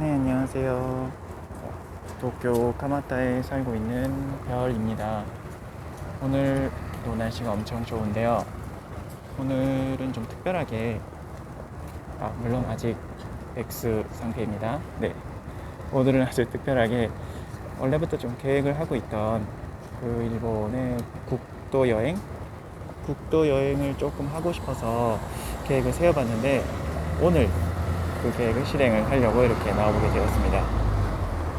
네, 안녕하세요. 도쿄 카마타에 살고 있는 별입니다. 오늘도 날씨가 엄청 좋은데요. 오늘은 좀 특별하게, 아, 물론 아직 X 상태입니다. 네. 오늘은 아주 특별하게, 원래부터 좀 계획을 하고 있던 그 일본의 국도 여행? 국도 여행을 조금 하고 싶어서 계획을 세워봤는데, 오늘 그 계획을 실행을 하려고 이렇게 나와보게 되었습니다.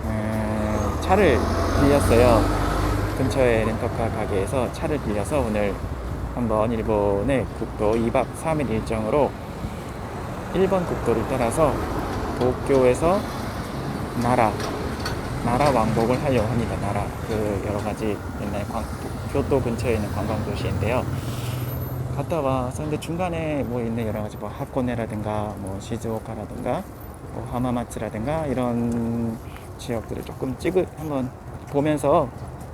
음, 차를 빌렸어요. 근처에 렌터카 가게에서 차를 빌려서 오늘 한번 일본의 국도 2박 3일 일정으로 1번 국도를 따라서 도쿄에서 나라, 나라 왕복을 하려고 합니다. 나라. 그 여러 가지 옛날 광, 교토 근처에 있는 관광 도시인데요. 갔다 와서 근데 중간에 뭐 있는 여러 가지 뭐 하코네라든가 뭐 시즈오카라든가 뭐 하마마츠라든가 이런 지역들을 조금 찍을 한번 보면서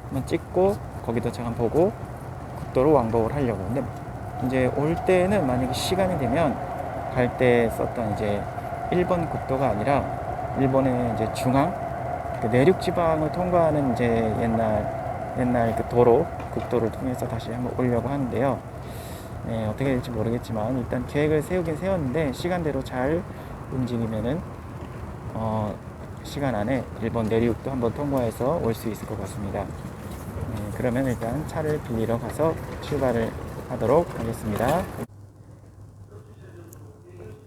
한번 찍고 거기도 잠깐 보고 국도로 왕복을 하려고 근데 이제 올 때는 만약에 시간이 되면 갈 때 썼던 이제 일본 국도가 아니라 일본의 이제 중앙 그 내륙 지방을 통과하는 이제 옛날 옛날 그 도로 국도를 통해서 다시 한번 오려고 하는데요. 네, 어떻게 될지 모르겠지만 일단 계획을 세우긴 세웠는데 시간대로 잘 움직이면은 어, 시간 안에 일본 내륙도 한번 통과해서 올 수 있을 것 같습니다. 네, 그러면 일단 차를 빌리러 가서 출발을 하도록 하겠습니다.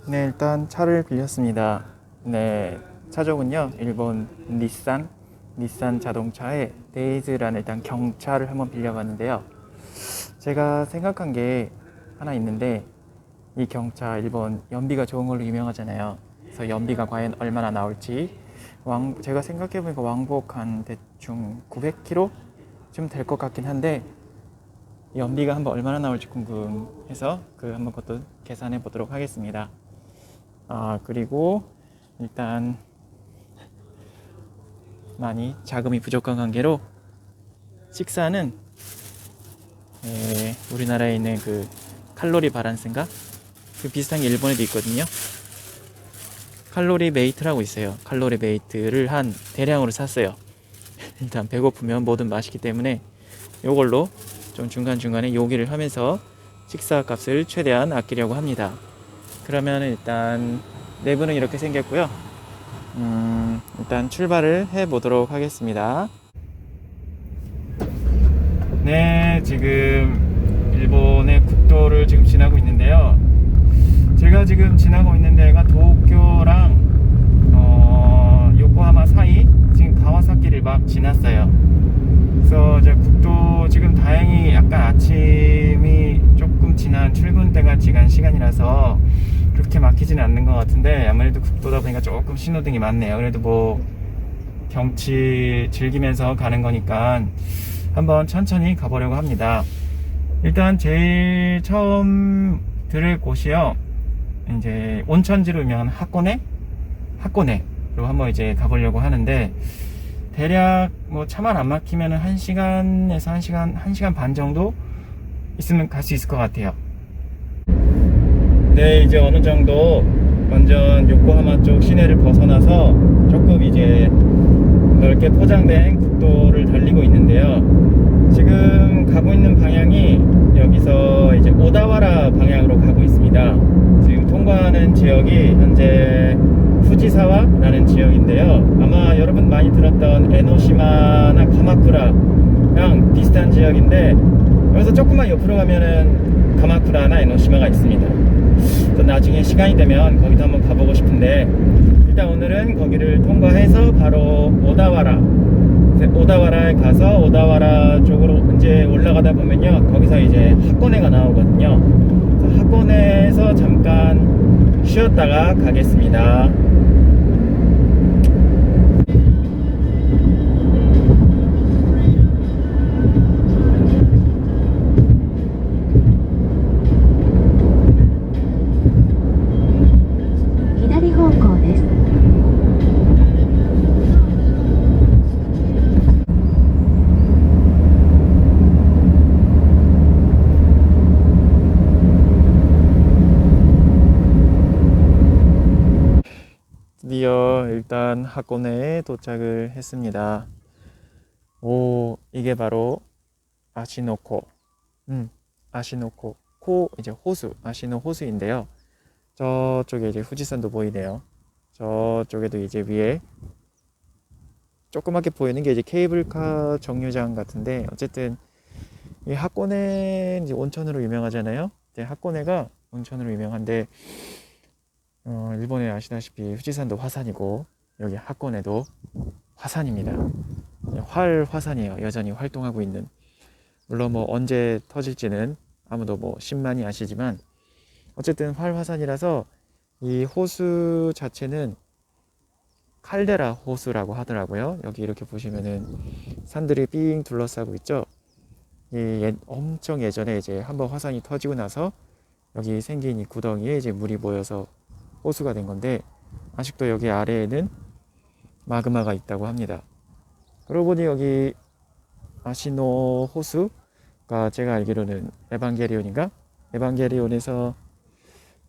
네, 일단 차를 빌렸습니다. 네, 차종은요, 일본 닛산, 닛산 자동차의 데이즈라는 일단 경차를 한번 빌려봤는데요. 제가 생각한 게 하나 있는데 이 경차 일본 연비가 좋은 걸로 유명하잖아요. 그래서 연비가 과연 얼마나 나올지 왕 제가 생각해 보니까 왕복 한 대충 900km 좀 될 것 같긴 한데 연비가 한번 얼마나 나올지 궁금해서 그 한번 그것도 계산해 보도록 하겠습니다. 아 그리고 일단 많이 자금이 부족한 관계로 식사는 예, 우리나라에 있는 그 칼로리 바란스인가? 그 비슷한 게 일본에도 있거든요. 칼로리 메이트라고 있어요. 칼로리 메이트를 한 대량으로 샀어요. 일단 배고프면 뭐든 맛있기 때문에 요걸로 좀 중간중간에 요기를 하면서 식사 값을 최대한 아끼려고 합니다. 그러면 일단 내부는 이렇게 생겼고요. 음, 일단 출발을 해 보도록 하겠습니다. 네, 지금 일본의 국도를 지금 지나고 있는데요. 제가 지금 지나고 있는 데가 도쿄랑 어, 요코하마 사이 지금 가와사키를 막 지났어요. 그래서 이제 국도 지금 다행히 약간 아침이 조금 지난 출근 때가 지난 시간이라서 그렇게 막히지는 않는 것 같은데 아무래도 국도다 보니까 조금 신호등이 많네요. 그래도 뭐 경치 즐기면서 가는 거니까 한번 천천히 가보려고 합니다. 일단 제일 처음 들을 곳이요. 이제 온천지로 유명한 하코네? 하코네로 한번 이제 가보려고 하는데 대략 뭐 차만 안 막히면 한 시간에서 한 시간 한 시간 반 정도 있으면 갈 수 있을 것 같아요. 네, 이제 어느 정도 완전 요코하마 쪽 시내를 벗어나서 조금 이제 넓게 포장된 국도를 달리고 있는데요. 지금 가고 있는 방향이 여기서 이제 오다와라 방향으로 가고 있습니다. 지금 통과하는 지역이 현재 후지사와라는 지역인데요. 아마 여러분 많이 들었던 에노시마나 카마쿠라랑 비슷한 지역인데 여기서 조금만 옆으로 가면은 카마쿠라나 에노시마가 있습니다. 또 나중에 시간이 되면 거기도 한번 가보고 싶은데 일단 오늘은 거기를 통과해서 바로 오다와라 오다와라에 가서 오다와라 쪽으로 이제 올라가다 보면요 거기서 이제 하코네가 나오거든요. 하코네에서 잠깐 쉬었다가 가겠습니다 일단 하코네에 도착을 했습니다. 오, 이게 바로 아시노코. 음, 아시노코. 코 이제 호수, 아시노 호수인데요. 저쪽에 이제 후지산도 보이네요. 저쪽에도 이제 위에 조그맣게 보이는 게 이제 케이블카 정류장 같은데 어쨌든 이 하코네 이제 온천으로 유명하잖아요. 이제 하코네가 온천으로 유명한데 어, 일본에 아시다시피 후지산도 화산이고 여기 하코네도 화산입니다. 활 화산이에요. 여전히 활동하고 있는. 물론 뭐 언제 터질지는 아무도 뭐 신만이 아시지만 어쨌든 활 화산이라서 이 호수 자체는 칼데라 호수라고 하더라고요. 여기 이렇게 보시면은 산들이 삥 둘러싸고 있죠. 이 예- 엄청 예전에 이제 한번 화산이 터지고 나서 여기 생긴 이 구덩이에 이제 물이 모여서 호수가 된 건데 아직도 여기 아래에는 마그마가 있다고 합니다. 그러고 보니 여기 아시노 호수가 제가 알기로는 에반게리온인가? 에반게리온에서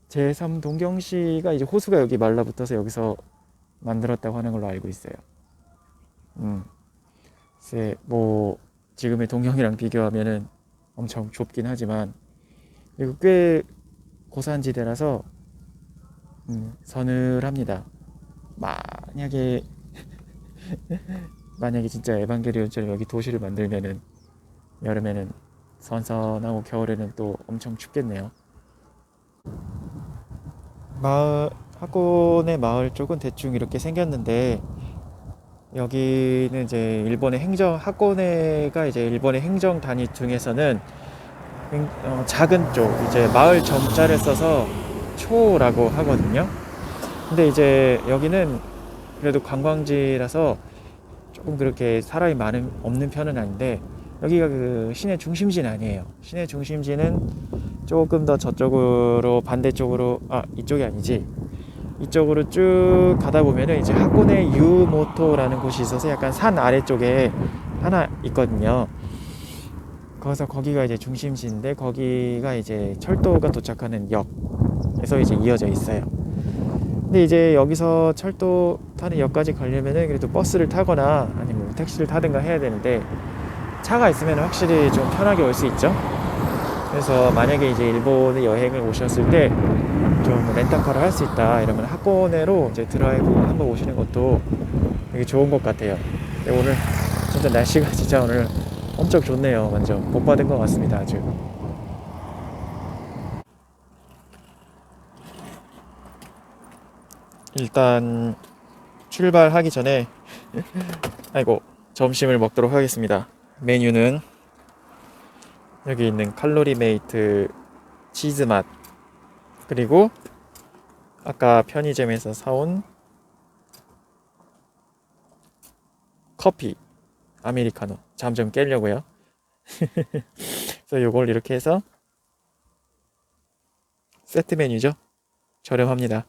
제3 동경시가 이제 호수가 여기 말라붙어서 여기서 만들었다고 하는 걸로 알고 있어요. 음, 뭐 지금의 동경이랑 비교하면은 엄청 좁긴 하지만 그리고 꽤 고산지대라서 음, 서늘합니다. 만약에 만약에 진짜 에반게리온처럼 여기 도시를 만들면은 여름에는 선선하고 겨울에는 또 엄청 춥겠네요. 마을 하코네 마을 쪽은 대충 이렇게 생겼는데 여기는 이제 일본의 행정 하코네가 이제 일본의 행정 단위 중에서는 행- 어, 작은 쪽 이제 마을 점자를 써서 초라고 하거든요. 근데 이제 여기는 그래도 관광지라서 조금 그렇게 사람이 많은 없는 편은 아닌데 여기가 그 시내 중심지는 아니에요. 시내 중심지는 조금 더 저쪽으로 반대쪽으로 아 이쪽이 아니지 이쪽으로 쭉 가다 보면은 이제 하코네 유모토라는 곳이 있어서 약간 산 아래쪽에 하나 있거든요. 거기서 거기가 이제 중심지인데 거기가 이제 철도가 도착하는 역에서 이제 이어져 있어요. 근데 이제 여기서 철도 타는 역까지 가려면은 그래도 버스를 타거나 아니면 뭐 택시를 타든가 해야 되는데 차가 있으면 확실히 좀 편하게 올 수 있죠. 그래서 만약에 이제 일본에 여행을 오셨을 때 좀 렌터카를 할 수 있다 이러면 하코네로 이제 드라이브 한번 오시는 것도 되게 좋은 것 같아요. 근데 오늘 진짜 날씨가 진짜 오늘 엄청 좋네요. 완전 복 받은 것 같습니다. 아주. 일단 출발하기 전에 아이고 점심을 먹도록 하겠습니다. 메뉴는 여기 있는 칼로리 메이트 치즈 맛 그리고 아까 편의점에서 사온 커피 아메리카노 잠좀 깨려고요. 그래서 요걸 이렇게 해서 세트 메뉴죠. 저렴합니다.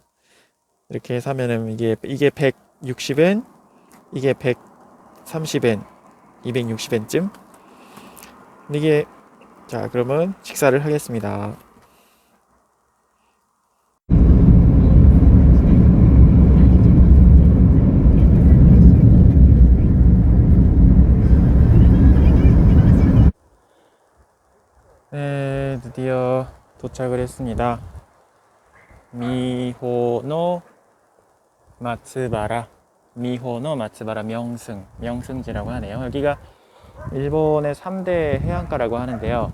이렇게 사면은 이게 이게 160엔, 이게 130엔, 260엔쯤. 이게 자 그러면 식사를 하겠습니다. 네, 드디어 도착을 했습니다. 미호노 마츠바라 미호노 마츠바라 명승 명승지라고 하네요. 여기가 일본의 3대 해안가라고 하는데요.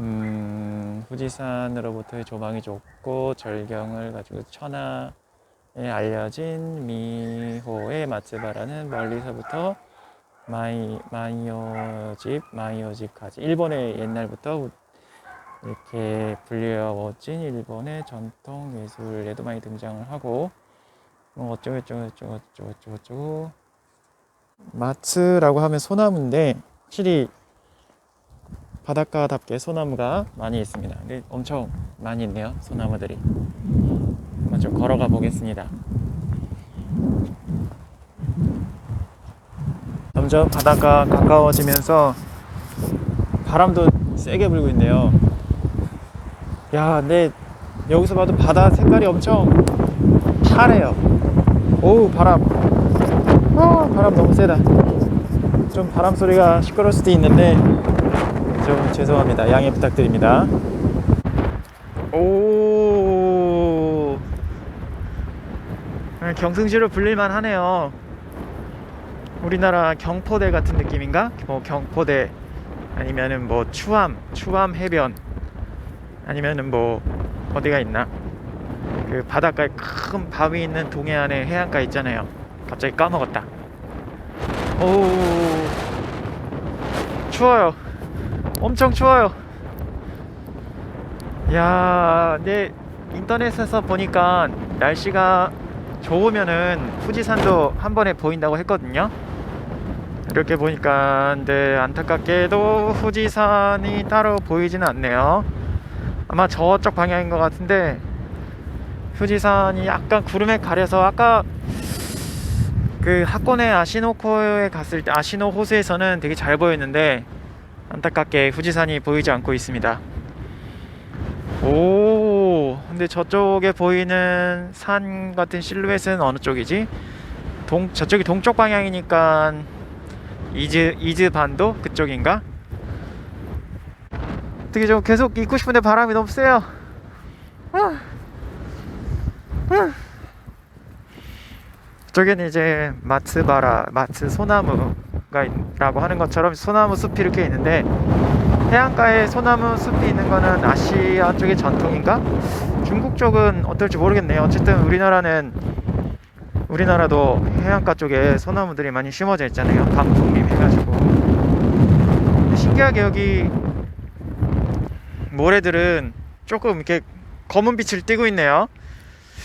음, 후지산으로부터의 조망이 좋고 절경을 가지고 천하에 알려진 미호의 마츠바라는 멀리서부터 마이 마이오 집 마이오 집까지 일본의 옛날부터 이렇게 불려워진 일본의 전통 예술에도 많이 등장을 하고 뭐 어쩌고 저쩌고 저쩌고 저쩌고 저쩌고 저쩌고 마츠라고 하면 소나무인데 확실히 바닷가답게 소나무가 많이 있습니다. 엄청 많이 있네요. 소나무들이. 한번 좀 걸어가 보겠습니다. 점점 바다가 가까워지면서 바람도 세게 불고 있네요. 야, 근데 여기서 봐도 바다 색깔이 엄청 파래요. 오우 바람. 아 바람 너무 세다. 좀 바람 소리가 시끄러울 수도 있는데 좀 죄송합니다. 양해 부탁드립니다. 오. 아, 경승시로 불릴만 하네요. 우리나라 경포대 같은 느낌인가? 뭐 경포대 아니면은 뭐 추암 추암 해변 아니면은 뭐 어디가 있나 그 바닷가에 큰 바위 있는 동해안에 해안가 있잖아요. 갑자기 까먹었다. 오 추워요. 엄청 추워요. 야, 내 인터넷에서 보니까 날씨가 좋으면은 후지산도 한 번에 보인다고 했거든요. 이렇게 보니까 근데 안타깝게도 후지산이 따로 보이지는 않네요. 아마 저쪽 방향인 것 같은데 후지산이 약간 구름에 가려서 아까 그 학권에 아시노코에 갔을 때 아시노 호수에서는 되게 잘 보였는데 안타깝게 후지산이 보이지 않고 있습니다. 오, 근데 저쪽에 보이는 산 같은 실루엣은 어느 쪽이지? 동 저쪽이 동쪽 방향이니까 이즈 이즈 반도 그쪽인가? 어떻게 좀 계속 있고 싶은데 바람이 너무 세요. 아. 아. 저기는 이제 마츠바라, 마츠 소나무가 라고 하는 것처럼 소나무 숲이 이렇게 있는데 해안가에 소나무 숲이 있는 거는 아시아 쪽의 전통인가? 중국 쪽은 어떨지 모르겠네요. 어쨌든 우리나라는 우리나라도 해안가 쪽에 소나무들이 많이 심어져 있잖아요. 방풍림 해가지고 신기하게 여기 모래들은 조금 이렇게 검은 빛을 띠고 있네요.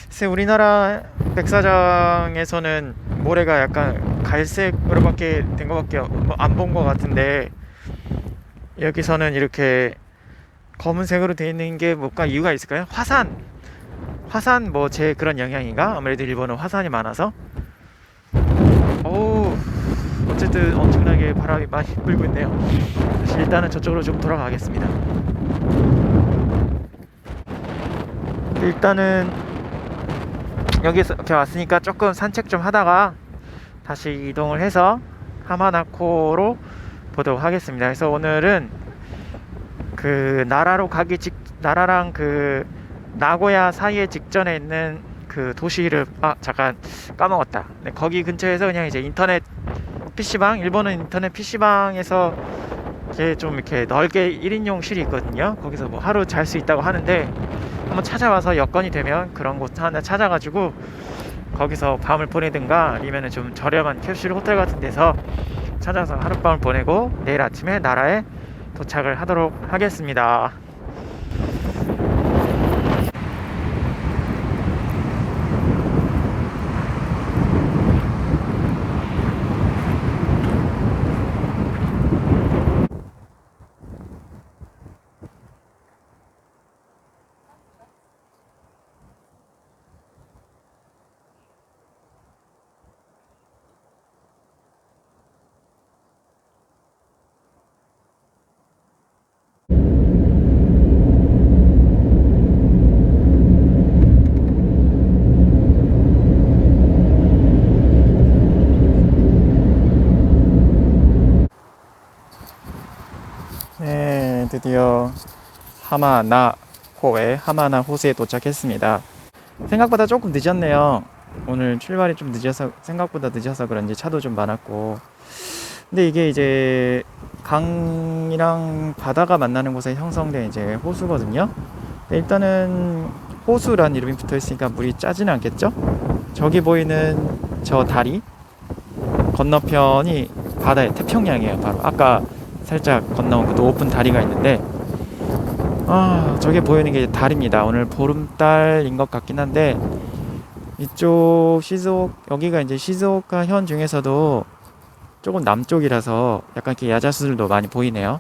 글쎄 우리나라 백사장에서는 모래가 약간 갈색으로밖에 된 것밖에 안 본 것 같은데 여기서는 이렇게 검은색으로 되어 있는 게 뭔가 이유가 있을까요? 화산 화산 뭐 제 그런 영향인가? 아무래도 일본은 화산이 많아서 어우 어쨌든 엄청나게 바람이 많이 불고 있네요 일단은 저쪽으로 좀 돌아가겠습니다 일단은 여기서 이렇게 왔으니까 조금 산책 좀 하다가 다시 이동을 해서 하마나코로 보도록 하겠습니다. 그래서 오늘은 그 나라로 가기 직 나라랑 그 나고야 사이에 직전에 있는 그 도시를 아 잠깐 까먹었다. 네, 거기 근처에서 그냥 이제 인터넷 PC방 일본은 인터넷 PC방에서 이렇게 좀 이렇게 넓게 1인용 실이 있거든요. 거기서 뭐 하루 잘 수 있다고 하는데 한번 찾아와서 여건이 되면 그런 곳 하나 찾아가지고 거기서 밤을 보내든가 아니면은 좀 저렴한 캡슐 호텔 같은 데서 찾아서 하룻밤을 보내고 내일 아침에 나라에 도착을 하도록 하겠습니다. 네, 드디어 하마나호에 하마나 호수에 도착했습니다. 생각보다 조금 늦었네요. 오늘 출발이 좀 늦어서 생각보다 늦어서 그런지 차도 좀 많았고. 근데 이게 이제 강이랑 바다가 만나는 곳에 형성된 이제 호수거든요. 일단은 호수란 이름이 붙어 있으니까 물이 짜지는 않겠죠? 저기 보이는 저 다리 건너편이 바다의 태평양이에요. 바로 아까 살짝 건너온 그 높은 다리가 있는데 아 저게 보이는 게 달입니다. 오늘 보름달인 것 같긴 한데 이쪽 시즈오 여기가 이제 시즈오카 현 중에서도 조금 남쪽이라서 약간 이렇게 야자수들도 많이 보이네요.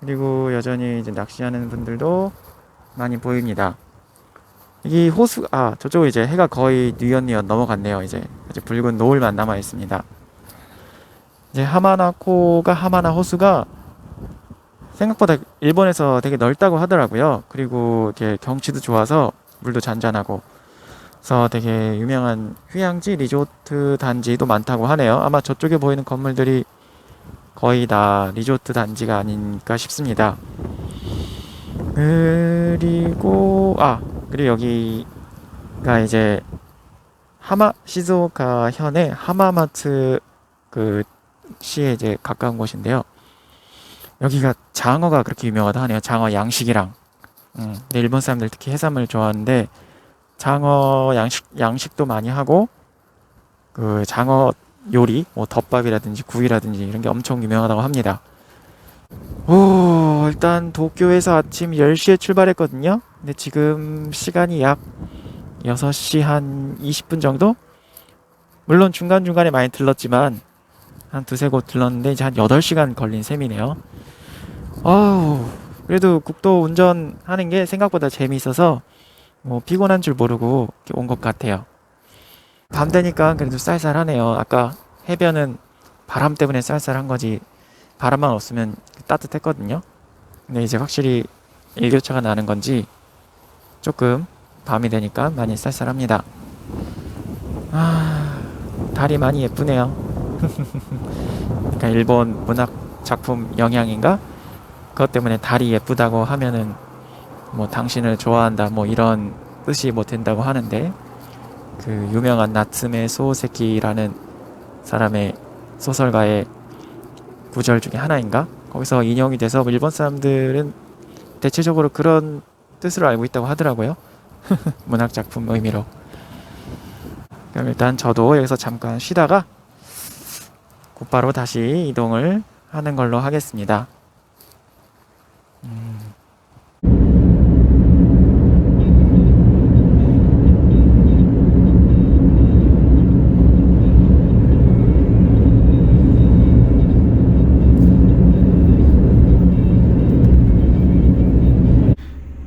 그리고 여전히 이제 낚시하는 분들도 많이 보입니다. 이 호수 아 저쪽 이제 해가 거의 뉘엿뉘엿 넘어갔네요. 이제 아직 붉은 노을만 남아 있습니다 이제 하마나코가 하마나 호수가 생각보다 일본에서 되게 넓다고 하더라고요. 그리고 이렇게 경치도 좋아서 물도 잔잔하고 그래서 되게 유명한 휴양지 리조트 단지도 많다고 하네요. 아마 저쪽에 보이는 건물들이 거의 다 리조트 단지가 아닌가 싶습니다. 그리고 아 그리고 여기가 이제 하마 시즈오카 현의 하마마츠 그 시에 이제 가까운 곳인데요. 여기가 장어가 그렇게 유명하다 하네요. 장어 양식이랑. 음, 근데 일본 사람들 특히 해산물 좋아하는데 장어 양식 양식도 많이 하고 그 장어 요리 뭐 덮밥이라든지 구이라든지 이런 게 엄청 유명하다고 합니다. 오, 일단 도쿄에서 아침 10시에 출발했거든요. 근데 지금 시간이 약 6시 한 20분 정도? 물론 중간중간에 많이 들렀지만 한 두세 곳 들렀는데 이제 한 8시간 걸린 셈이네요. 아우, 그래도 국도 운전하는 게 생각보다 재미있어서 뭐 피곤한 줄 모르고 온 것 같아요. 밤 되니까 그래도 쌀쌀하네요. 아까 해변은 바람 때문에 쌀쌀한 거지 바람만 없으면 따뜻했거든요. 근데 이제 확실히 일교차가 나는 건지 조금 밤이 되니까 많이 쌀쌀합니다. 아, 달이 많이 예쁘네요. 그러니까 일본 문학 작품 영향인가? 그것 때문에 달이 예쁘다고 하면은 뭐 당신을 좋아한다 뭐 이런 뜻이 못 된다고 하는데 그 유명한 나츠메 소세키라는 사람의 소설가의 구절 중에 하나인가? 거기서 인용이 돼서 일본 사람들은 대체적으로 그런 뜻으로 알고 있다고 하더라고요. 문학 작품 의미로. 그럼 일단 저도 여기서 잠깐 쉬다가 곧바로 다시 이동을 하는 걸로 하겠습니다. 음.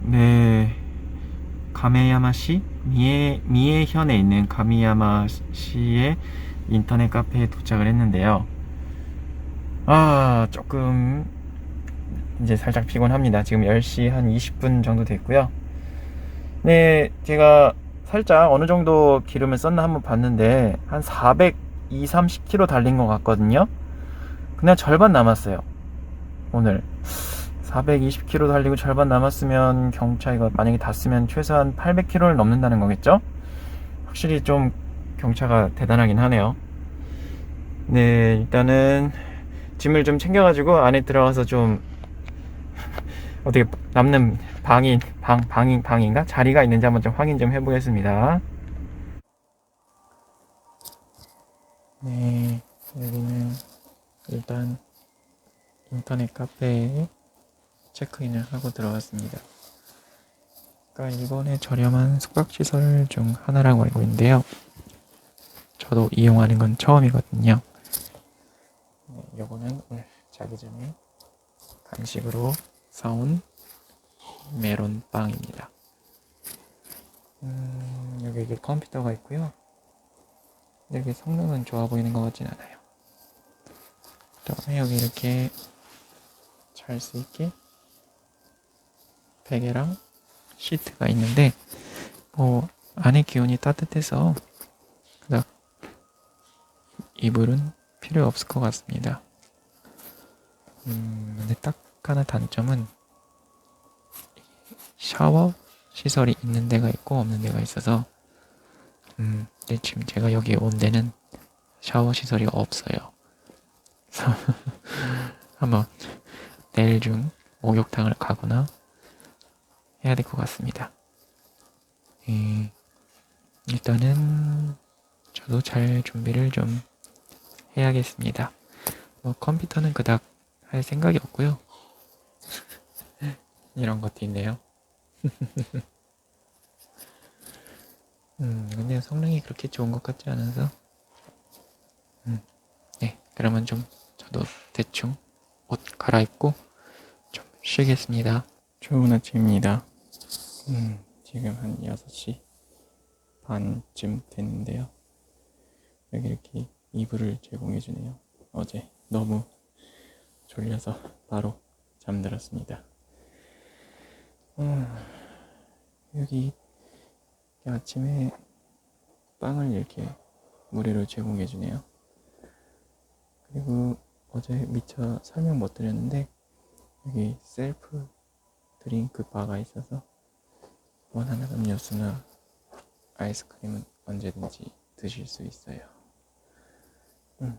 네, 가메야마시 미에 미에현에 있는 가미야마시의 인터넷 카페에 도착을 했는데요. 아, 조금 이제 살짝 피곤합니다. 지금 10시 한 20분 정도 됐고요. 네, 제가 살짝 어느 정도 기름을 썼나 한번 봤는데 한 420, 30km 달린 것 같거든요. 그냥 절반 남았어요. 오늘 420km 달리고 절반 남았으면 경차 이거 만약에 닿으면 최소한 800km를 넘는다는 거겠죠? 확실히 좀 경차가 대단하긴 하네요. 네, 일단은 짐을 좀 챙겨가지고 안에 들어가서 좀 어떻게 남는 방인 방 방인 방인가 자리가 있는지 한번 좀 확인 좀 해보겠습니다. 네, 여기는 일단 인터넷 카페에 체크인을 하고 들어갔습니다. 그러니까 일본의 저렴한 숙박시설 중 하나라고 알고 있는데요. 저도 이용하는 건 처음이거든요. 네, 요거는 오늘 자기 전에 간식으로 사온 메론빵입니다. 음, 여기 이게 컴퓨터가 있고요. 이게 성능은 좋아 보이는 것 같진 않아요. 그다음에 여기 이렇게 잘 수 있게 베개랑 시트가 있는데 뭐 안에 기온이 따뜻해서 그닥 이불은 필요 없을 것 같습니다. 음, 근데 딱 하나 단점은 샤워 시설이 있는 데가 있고 없는 데가 있어서 음, 근데 지금 제가 여기 온 데는 샤워 시설이 없어요. 그래서 한번 내일 중 목욕탕을 가거나 해야 될 것 같습니다. 예, 일단은 저도 잘 준비를 좀 해야겠습니다. 뭐 컴퓨터는 그닥 할 생각이 없고요. 이런 것도 있네요. 음, 근데 성능이 그렇게 좋은 것 같지 않아서. 음, 네, 그러면 좀 저도 대충 옷 갈아입고 좀 쉬겠습니다. 좋은 아침입니다. 음, 지금 한 6시 반쯤 됐는데요. 여기 이렇게 이불을 제공해 주네요. 어제 너무 졸려서 바로 잠들었습니다. 음, 여기 아침에 빵을 이렇게 무료로 제공해 주네요. 그리고 어제 미처 설명 못 드렸는데 여기 셀프 드링크 바가 있어서 원하는 음료수나 아이스크림은 언제든지 드실 수 있어요. 음,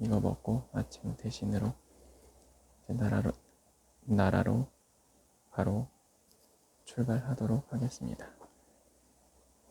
이거 먹고 아침 대신으로 이제 나라로 나라로 바로 출발하도록 하겠습니다.